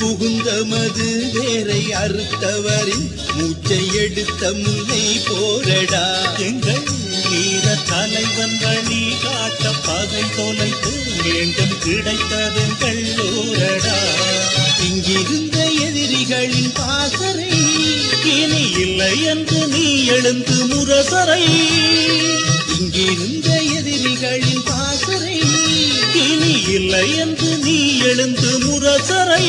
புகுந்த மது வேரை அறுத்தவரின் மூச்சை எடுத்த முல்லை போரடா. எங்கள் வீர தலைவன் வழி காட்ட பகை தொலைத்து மீண்டும் கிடைத்ததுங்கள் ஊரடா. இங்கிருந்த எதிரிகளின் பாசரை இனி இல்லை என்று நீ எழுந்து முரசரை இங்கிருந்த எழுந்து முரசரை.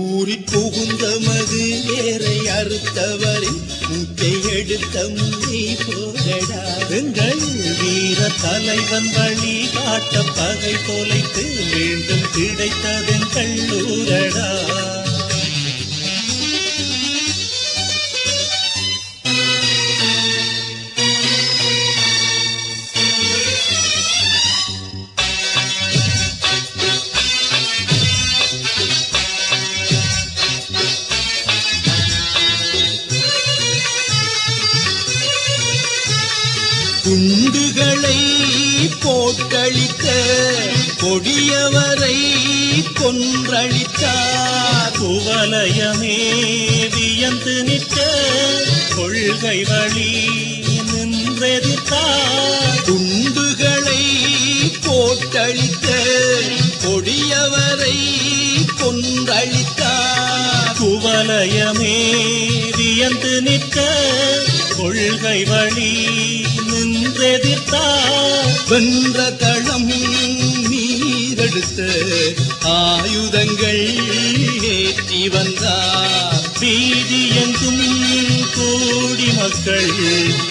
ஊறி புகுந்த மது வேரை அறுத்தவரின் மூச்சை எடுத்த முன்னே போரடா எங்கள் வீர தலைவன் வழி காட்ட பகை தொலைத்து மீண்டும் கிடைத்ததன் ஊரடா குண்டுகளை போட்டழித்த கொடியவரை கொன்றழித்தார் குவலயமே வியந்து நிற்க கொள்கை வழி நின்றெதிர்த்தார் குண்டுகளை போட்டழித்த கொடியவரை கொன்றழித்தார் குவலயமே வியந்து நிற்க கொள்கை வழி நின்றெதிர்த்தார் வென்ற தளம் நீரெடுத்த ஆயுதங்கள் ஏற்றி வந்தார் பீதி எங்கும் கோடி மக்கள்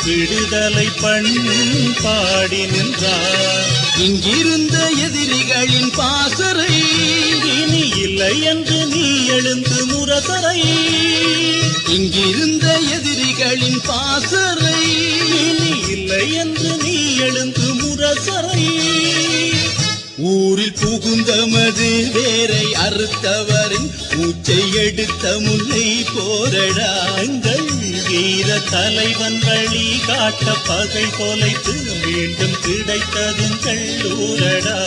விடுதலை பண் பாடி நின்றார் இங்கிருந்த எதிரிகளின் பாசறை இனி இல்லை என்று நீ எழுந்து முரசரை இங்கிருந்த எதிரிகளின் பாசறை இல்லை. என்று நீ எழுந்து முரசரை ஊரில் புகுந்த மது வேரை அறுத்தவரின் மூச்சை எடுத்த முல்லை போரடா. எங்கள் வீர தலைவன் வழி காட்ட பகை தொலைத்து மீண்டும் கிடைத்ததுங்கள் ஊரடா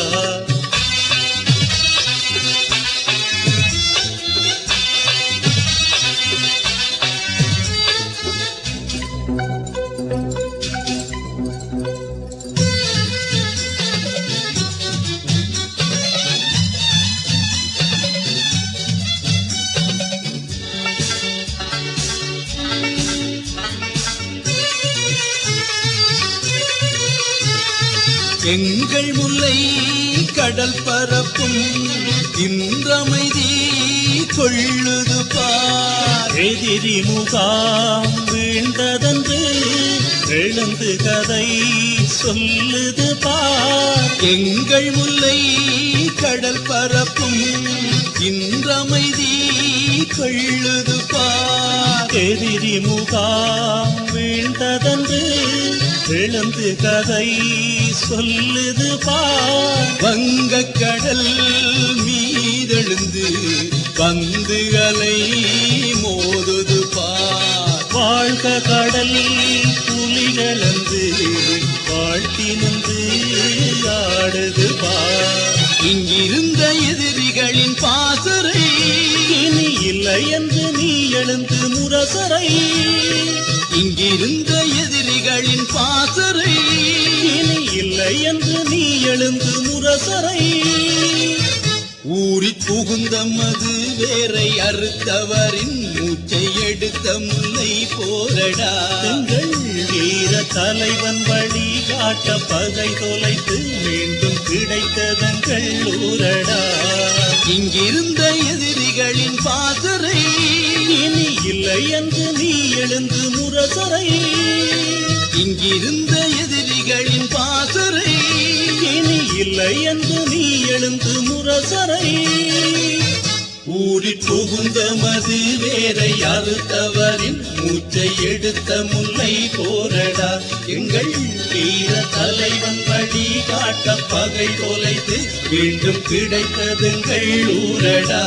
எங்கள் முல்லை கடல் பரப்பும் இன்றமைதி கொள்ளுது பாதிரி முகாம் வீழ்ந்ததென்று எழுந்து கதை சொல்லுது பா எங்கள் முல்லை கடல் பரப்பும் இன்றமைதி கொள்ளுது பார். எதிரி முகாம் வீழ்ந்ததென்று எழுந்து கதை சொல்லுது பார் வங்கக் கடல் மீதெழுந்து பந்துகளை மோதுது பார் வாழ்க கடல் புலிகளந்து வாழ்த்தி நின்று ஆடுது பார் இங்கிருந்த எதிரிகளின் பாசறை இனி இல்லை என்று நீ எழுந்து முரசரை இங்கிருந்த எதிரிகளின் இனி இல்லை என்று நீ எழுந்து முரசரை. ஊறி புகுந்த மது வேரை அறுத்தவரின் மூச்சை எடுத்த முல்லை போரடா. வீர தலைவன் வழி காட்ட பகை தொலைத்து மீண்டும் கிடைத்ததங்கள் ஊரடா இங்கிருந்த எதிரிகளின் பாசரை இனி இல்லை என்று நீ எழுந்து முரசரை. இங்கிருந்த எதிரிகளின் பாசறை. இனி இல்லை என்று நீ எழுந்து முரசரை ஊரில் புகுந்த மது வேரை அறுத்தவரின் மூச்சை எடுத்த முல்லை போரடா. எங்கள் வீர தலைவன் வழி காட்ட பகை தொலைத்து மீண்டும் கிடைத்ததுங்கள் ஊரடா.